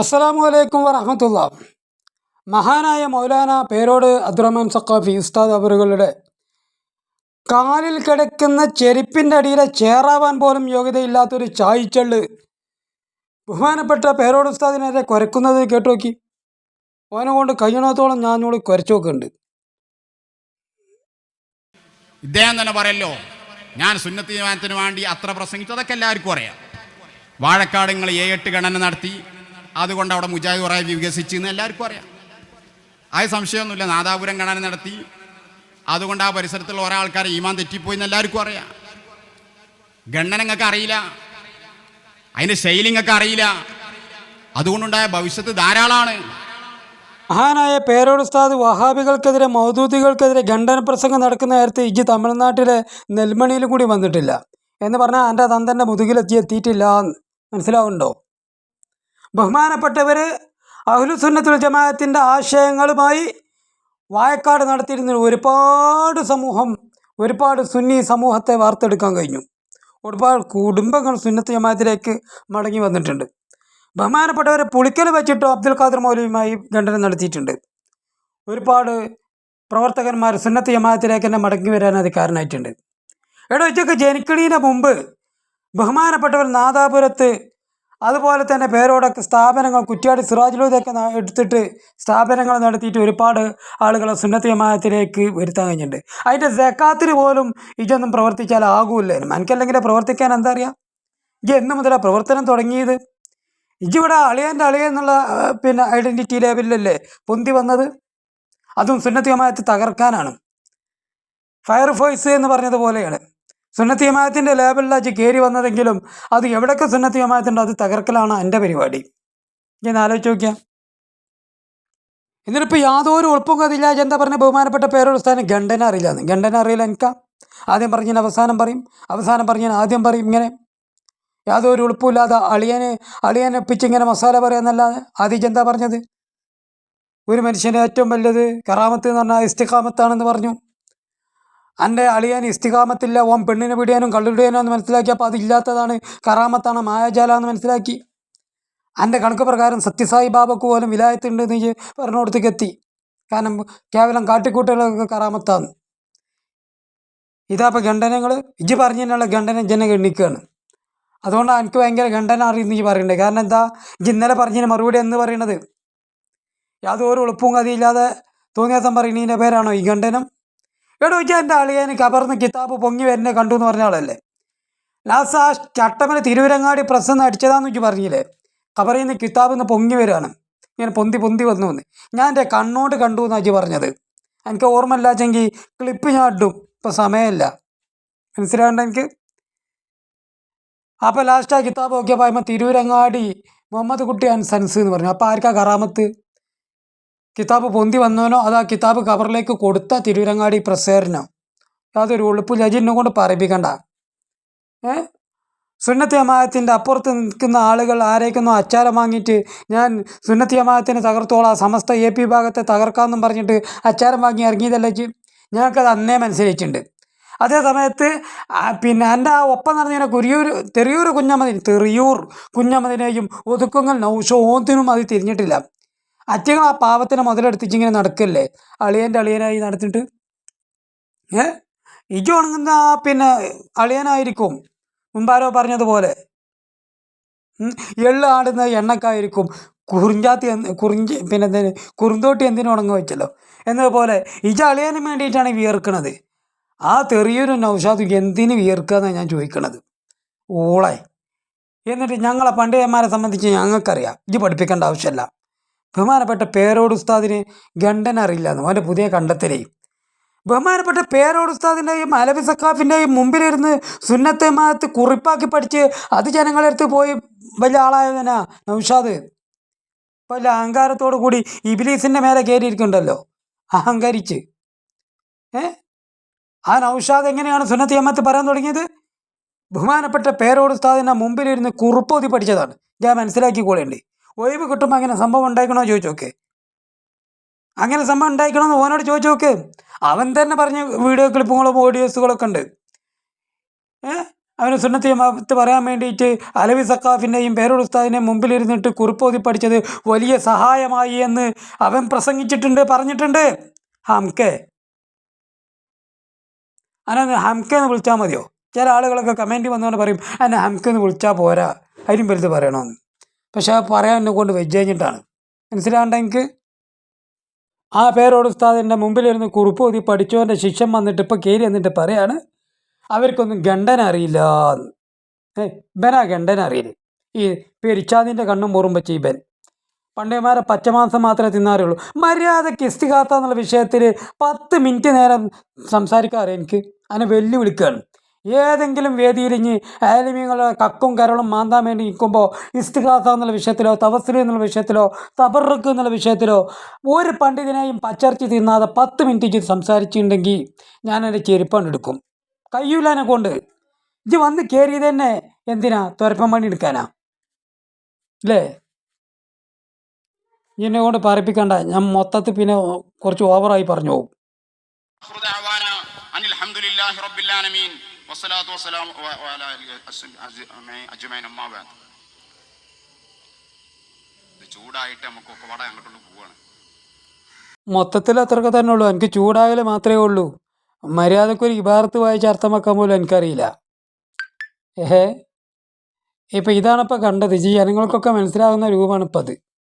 അസ്സലാമു അലൈക്കും വറഹമത്തുള്ള. മഹാനായ മൗലാന പേരോട് അബ്ദുറഹ്മാൻ സക്കാഫി ഉസ്താദ് അവറുകളുടെ കാലിൽ കിടക്കുന്ന ചെരുപ്പിന്റെ അടിയിലെ ചേറാവാൻ പോലും യോഗ്യതയില്ലാത്തൊരു ചായ്ച്ചള്ള് ബഹുമാനപ്പെട്ട പേരോട് ഉസ്താദിനെതിരെ കുരക്കുന്നത് കേട്ടു നോക്കി ഓനെ കൊണ്ട് കഴിയണത്തോളം ഞാനോട് കുരച്ചു നോക്കുന്നുണ്ട് ഇദ്ദേഹം തന്നെ പറയല്ലോ ഞാൻ ജമാഅത്തിന് വേണ്ടി അത്ര പ്രസംഗിച്ചു. അതൊക്കെ എല്ലാവർക്കും അറിയാം. വാഴക്കാട് നിങ്ങൾ ഏ എട്ട് ഗണന നടത്തി. അതുകൊണ്ട് അവിടെ മുജാഹിദ് കുറേ വികസിച്ചു എന്ന് എല്ലാവർക്കും അറിയാം. അത് സംശയമൊന്നുമില്ല. നാദാപുരം ഗണന നടത്തി. അതുകൊണ്ട് ആ പരിസരത്തുള്ള ഓരോ ആൾക്കാരെ ഈമാൻ തെറ്റിപ്പോയി എന്ന് എല്ലാവർക്കും അറിയാം. ഗണ്ണനങ്ങൾക്ക് അറിയില്ല. അതിന്റെ ശൈലിങ്ങൾക്ക് അറിയില്ല. അതുകൊണ്ടുണ്ടായ ഭവിഷ്യത്ത് ധാരാളമാണ്. മഹാനായ പേരോടുസ്താദ് വഹാബികൾക്കെതിരെ മൗദൂദികൾക്കെതിരെ ഖണ്ഡന പ്രസംഗം നടക്കുന്ന നേരത്തെ ഇജ്ജ് തമിഴ്നാട്ടിലെ നെൽമണിയിലും കൂടി വന്നിട്ടില്ല. എന്ന് പറഞ്ഞാൽ എന്റെ തന്തന്റെ മുതുകിലെത്തി എത്തിയിട്ടില്ല എന്ന് മനസ്സിലാവുന്നുണ്ടോ? ബഹുമാനപ്പെട്ടവർ അഹ്ലുസുന്നത്തുൽ ജമാഅത്തിന്റെ ആശയങ്ങളുമായി വായക്കാട് നടത്തിയിരുന്ന ഒരുപാട് സമൂഹം ഒരുപാട് സുന്നി സമൂഹത്തെ വാർത്തെടുക്കാൻ കഴിഞ്ഞു. ഒരുപാട് കുടുംബങ്ങൾ സുന്നത്ത് ജമാഅത്തിലേക്ക് മടങ്ങി വന്നിട്ടുണ്ട്. ബഹുമാനപ്പെട്ടവർ പുളിക്കൽ വെച്ചിട്ട് അബ്ദുൽ ഖാദർ മൗലവിയുമായി ഖണ്ഡനം നടത്തിയിട്ടുണ്ട്. ഒരുപാട് പ്രവർത്തകന്മാർ സുന്നത്ത് ജമാഅത്തിലേക്ക് തന്നെ മടങ്ങി വരാൻ അത് കാരണമായിട്ടുണ്ട്. എടോ ഇതൊക്കെ ജനിക്കണീന്റെ മുമ്പ് ബഹുമാനപ്പെട്ടവർ നാദാപുരത്ത് അതുപോലെ തന്നെ പേരോടൊക്കെ സ്ഥാപനങ്ങൾ കുറ്റിയാടി സിറാജിലൂടെയൊക്കെ എടുത്തിട്ട് സ്ഥാപനങ്ങൾ നടത്തിയിട്ട് ഒരുപാട് ആളുകളെ സുന്നത്ത് ജമാഅത്തിലേക്ക് വരുത്താൻ കഴിഞ്ഞിട്ടുണ്ട്. അതിന്റെ ജക്കാത്തിന് പോലും ഇതൊന്നും പ്രവർത്തിച്ചാൽ ആകൂല്ലായിരുന്നു എനിക്കല്ലെങ്കിൽ പ്രവർത്തിക്കാൻ എന്താ അറിയാം? ഇജ് എന്ന് മുതലാണ് പ്രവർത്തനം തുടങ്ങിയത്? ഇജിവിടെ അളിയന്റെ അളിയ എന്നുള്ള പിന്നെ ഐഡന്റിറ്റി ലേബലിലല്ലേ പൊന്തി വന്നത്? അതും സുന്നത്ത് തകർക്കാനാണ്. ഫയർ ഫോഴ്സ് എന്ന് പറഞ്ഞതുപോലെയാണ്. സുന്നത്ത് ജമാഅത്തിന്റെ ലേബലിലാച്ച് കയറി വന്നതെങ്കിലും അത് എവിടെയൊക്കെ സുന്നത്ത് ജമാഅത്തുണ്ടോ അത് തകർക്കലാണ് എന്റെ പരിപാടി. ഞാൻ ആലോചിച്ച് നോക്കിയാൽ എന്നിട്ടിപ്പോൾ യാതൊരു ഉൾപ്പും കഥയില്ല എന്താ പറഞ്ഞ? ബഹുമാനപ്പെട്ട പേരോട് സ്ഥാനം ഗണ്ടന അറിയില്ലാന്ന്. ഗണ്ടന അറിയില്ല എനിക്ക. ആദ്യം പറഞ്ഞാൽ അവസാനം പറയും. അവസാനം പറഞ്ഞാൽ ആദ്യം പറയും ഇങ്ങനെ. യാതൊരു ഉളുപ്പുമില്ലാതെ അളിയനെ അളിയനെ പിച്ചിങ്ങനെ മസാല പറയാന്നല്ലാതെ ആദ്യം എന്താ പറഞ്ഞത്? ഒരു മനുഷ്യന്റെ ഏറ്റവും വലിയത് കറാമത്ത് എന്ന് പറഞ്ഞാൽ ഇസ്തിഖാമത്താണെന്ന് പറഞ്ഞു. എന്റെ അളിയൻ ഇസ്തികാമത്തില്ല ഓം പെണ്ണിനെ പിടിയാനും കള്ളുപിടിയാനും എന്ന് മനസ്സിലാക്കി. മനസ്സിലാക്കിയപ്പോൾ അതില്ലാത്തതാണ് കറാമത്താണ് മായാജാല എന്ന് മനസ്സിലാക്കി. എന്റെ കണക്ക് പ്രകാരം സത്യസായി ബാബക്ക് പോലും വിലായത്തുണ്ട് എന്ന് പറഞ്ഞോടത്തേക്ക് എത്തി. കാരണം കേവലം കാട്ടിക്കൂട്ടുകളൊക്കെ കറാമത്താണ്. ഇതാ ഖണ്ഡനങ്ങൾ. ഇജ്ജ് പറഞ്ഞതിനുള്ള ഖണ്ഡനം ജന എണ്ണിക്കുകയാണ് അതുകൊണ്ടാണ് എനിക്ക് ഭയങ്കര ഖണ്ഡന അറിയുന്ന ഈ പറയണ്ടേ. കാരണം എന്താ? ഇജ്ജ് ഇന്നലെ പറഞ്ഞതിന് മറുപടി എന്ന് പറയണത്. യാതൊരു എളുപ്പവും കഥയില്ലാതെ തോന്നിയാസം പറയുന്നതിന്റെ പേരാണോ ഈ ഖണ്ഡനം? എടോ ഇജ്ജ് എന്റെ അളിയന് കബർന്ന് കിതാബ് പൊങ്ങി വരുന്നത് കണ്ടു എന്ന് പറഞ്ഞ ആളല്ലേ? ലാസ്റ്റ് ആ ചട്ടമല തിരുവരങ്ങാടി പ്രസ് എന്ന് അടിച്ചതാന്ന് ഇജ്ജ് പറഞ്ഞില്ലേ? കബറിൽ നിന്ന് കിതാബ് നിന്ന് പൊങ്ങി വരികയാണ്. ഇങ്ങനെ പൊന്തി പൊന്തി വന്നു എന്ന് ഞാൻ എന്റെ കണ്ണോട് കണ്ടു എന്നാണ് അജി പറഞ്ഞത്. എനിക്ക് ഓർമ്മയില്ലാച്ചെങ്കിൽ ക്ലിപ്പ് ഞാൻ ഇടും. ഇപ്പം സമയമില്ല. മനസ്സിലാകണ്ട എനിക്ക്? അപ്പോൾ ലാസ്റ്റ് ആ കിതാബ് നോക്കിയപ്പോൾ അതിമ്മ തിരൂരങ്ങാടി മുഹമ്മദ് കുട്ടി അൻസൻസ് എന്ന് പറഞ്ഞു. അപ്പോൾ ആർക്കാ കറാമത്ത്? കിതാബ് പൊന്തി വന്നവനോ അത് ആ കിതാബ് കവറിലേക്ക് കൊടുത്ത തിരുവരങ്ങാടി പ്രസേരനോ യാതൊരു ഉളുപ്പ് ജജിനെ കൊണ്ട് പറയിപ്പിക്കണ്ട. ഏ? സുന്നത്ത് അമായത്തിന്റെ അപ്പുറത്ത് നിൽക്കുന്ന ആളുകൾ ആരേക്കൊന്നും അച്ചാരം വാങ്ങിയിട്ട് ഞാൻ സുന്നത്ത് ജമാഅത്തിനെ തകർത്തോളാം സമസ്ത എ പി ഭാഗത്തെ തകർക്കാമെന്നും പറഞ്ഞിട്ട് അച്ചാരം വാങ്ങി ഇറങ്ങിയതല്ലേ ഇജ്ജ് ഞങ്ങൾക്കത് അന്നേ മനസ്സിലായിട്ടുണ്ട്. അതേ സമയത്ത് പിന്നെ എന്റെ ആ ഒപ്പം നടന്നിങ്ങനെ കുരിയൂർ തെറിയൂർ കുഞ്ഞമ്മദിന് തെറിയൂർ കുഞ്ഞമ്മദിനെയും ഒതുക്കുങ്ങൽ നൗഷോത്തിനും അത് തിരിഞ്ഞിട്ടില്ല. അറ്റങ്ങൾ ആ പാവത്തിനെ മുതലെടുത്തിച്ച് ഇങ്ങനെ നടക്കല്ലേ? അളിയന്റെ അളിയനായി നടത്തിയിട്ട് ഏ? ഇജ് ഉണങ്ങുന്ന പിന്നെ അളിയനായിരിക്കും. മുമ്പാരോ പറഞ്ഞതുപോലെ. എള്ളു ആടുന്ന എണ്ണക്കായിരിക്കും. കുറിഞ്ചാത്തി കുറിഞ്ച് പിന്നെ എന്തിന്? കുറുന്തോട്ടി എന്തിനു ഉണങ്ങ വെച്ചല്ലോ? എന്നതുപോലെ ഇജ അളിയന് വേണ്ടിയിട്ടാണ് വിയർക്കണത്. ആ തെറിയൊരു നൗഷാദ് എന്തിന് വിയർക്കാന്നാണ് ഞാൻ ചോദിക്കണത്? ഓളെ. എന്നിട്ട് ഞങ്ങളെ പണ്ഡിതന്മാരെ സംബന്ധിച്ച് ഞങ്ങൾക്കറിയാം. ഇജ് പഠിപ്പിക്കേണ്ട ആവശ്യമില്ല ബഹുമാനപ്പെട്ട പേരോട് ഉസ്താദിന് ഗണ്ടൻ അറിയില്ല എന്ന് അവന്റെ പുതിയ കണ്ടെത്തലേ ബഹുമാനപ്പെട്ട പേരോട് ഉസ്താദിന്റെയും അലവി സക്കാഫിന്റെയും മുമ്പിലിരുന്ന് സുന്നത്തെ മാത്ത് കുറിപ്പാക്കി പഠിച്ച് അത് ജനങ്ങളെടുത്ത് പോയി വലിയ ആളായവനാ നൗഷാദ്. വലിയ അഹങ്കാരത്തോടു കൂടി ഇബിലീസിന്റെ മേലെ കയറിയിരിക്കുന്നുണ്ടല്ലോ അഹങ്കരിച്ച്. ഏ? ആ നൗഷാദ് എങ്ങനെയാണ് സുന്നത്തെ അമ്മത്ത് പറയാൻ തുടങ്ങിയത്? ബഹുമാനപ്പെട്ട പേരോട് ഉസ്താദിന്റെ മുമ്പിലിരുന്ന് കുറുപ്പോതി പഠിച്ചതാണ്. ഞാൻ മനസ്സിലാക്കിക്കോളേണ്ടി. ഒഴിവ് കിട്ടുമ്പോൾ അങ്ങനെ സംഭവം ഉണ്ടായിക്കണോ ചോദിച്ചു നോക്ക് അങ്ങനെ സംഭവം ഉണ്ടായിക്കണമെന്ന് ഓനോട് ചോദിച്ചു നോക്ക് അവൻ തന്നെ പറഞ്ഞ വീഡിയോ ക്ലിപ്പുകളും ഓഡിയോസുകളൊക്കെ ഉണ്ട്. ഏ? അവന് സുന്നത്തി ജമാഅത്ത് പറയാൻ വേണ്ടിയിട്ട് അലവി സക്കാഫിന്റെയും പേരോട് ഉസ്താദിന്റെയും മുമ്പിലിരുന്നിട്ട് കുറിപ്പോതി പഠിച്ചത് വലിയ സഹായമായി എന്ന് അവൻ പ്രസംഗിച്ചിട്ടുണ്ട് പറഞ്ഞിട്ടുണ്ട്. ഹംകെ. അനെ ഹംകെ എന്ന് വിളിച്ചാൽ മതിയോ? ചില ആളുകളൊക്കെ കമന്റ് വന്നുകൊണ്ട് പറയും അനെ ഹംകെ എന്ന് വിളിച്ചാൽ പോരാ. അതിനും വലുത് പറയണമെന്ന് പക്ഷെ ആ പറയാൻ എന്നെ കൊണ്ട് വെച്ച് കഴിഞ്ഞിട്ടാണ് മനസ്സിലാകണ്ട എനിക്ക് ആ പേരോട് ഉസ്താദിന്റെ മുമ്പിലിരുന്ന് കുറിപ്പ് ഓതി പഠിച്ചവന്റെ ശിക്ഷൻ വന്നിട്ട് ഇപ്പോൾ കയറി എന്നിട്ട് പറയാണ് അവർക്കൊന്നും ഗണ്ടൻ അറിയില്ല ഏ ഇവനാ ഗണ്ടന അറിയില്ല ഈ പെരിച്ചാതിന്റെ കണ്ണും മുറും വെച്ച ഇവൻ പണ്ടേമാരെ പച്ചമാംസം മാത്രമേ തിന്നാറുള്ളൂ. മര്യാദയ്ക്ക് ഇസ്തികാത്ത എന്നുള്ള വിഷയത്തിൽ പത്ത് മിനിറ്റ് നേരം സംസാരിക്കാറ് എനിക്ക്. അതിനെ വെല്ലുവിളിക്കുകയാണ് ഏതെങ്കിലും വേദിയിലിഞ്ഞ് ആലിമീങ്ങളുടെ കക്കും കരളും മാന്താൻ വേണ്ടി നിൽക്കുമ്പോൾ ഇസ്തിഹാസ എന്നുള്ള വിഷയത്തിലോ തവസ്രി എന്നുള്ള വിഷയത്തിലോ തബറുക്ക് എന്നുള്ള വിഷയത്തിലോ ഒരു പണ്ഡിതനെയും പച്ചർച്ചി തിന്നാതെ പത്ത് മിനിറ്റ് സംസാരിച്ചിട്ടുണ്ടെങ്കിൽ ഞാൻ എന്റെ ചെരുപ്പാണ് എടുക്കും. കയ്യൂലാനെ കൊണ്ട്. ഇത് വന്ന് കയറിയത് തന്നെ എന്തിനാ? തുരപ്പം പണി എടുക്കാനാ? അല്ലേ എന്നെ കൊണ്ട് പറയിപ്പിക്കണ്ട ഞാൻ മൊത്തത്തിൽ പിന്നെ കുറച്ച് ഓവറായി പറഞ്ഞു പോകും വസ്സലാത്തു മൊത്തത്തിൽ അത്രയൊക്കെ തന്നെ ഉള്ളൂ. എനിക്ക് ചൂടായാൽ മാത്രമേ ഉള്ളൂ. മര്യാദയ്ക്ക് ഒരു ഇബാർത്ത് വായിച്ച് അർത്ഥമാക്കാൻ പോലും എനിക്കറിയില്ല. ഏഹേ? ഇപ്പൊ ഇതാണിപ്പോ കണ്ടത്. ജനങ്ങൾക്കൊക്കെ മനസ്സിലാകുന്ന രൂപമാണ് ഇപ്പത്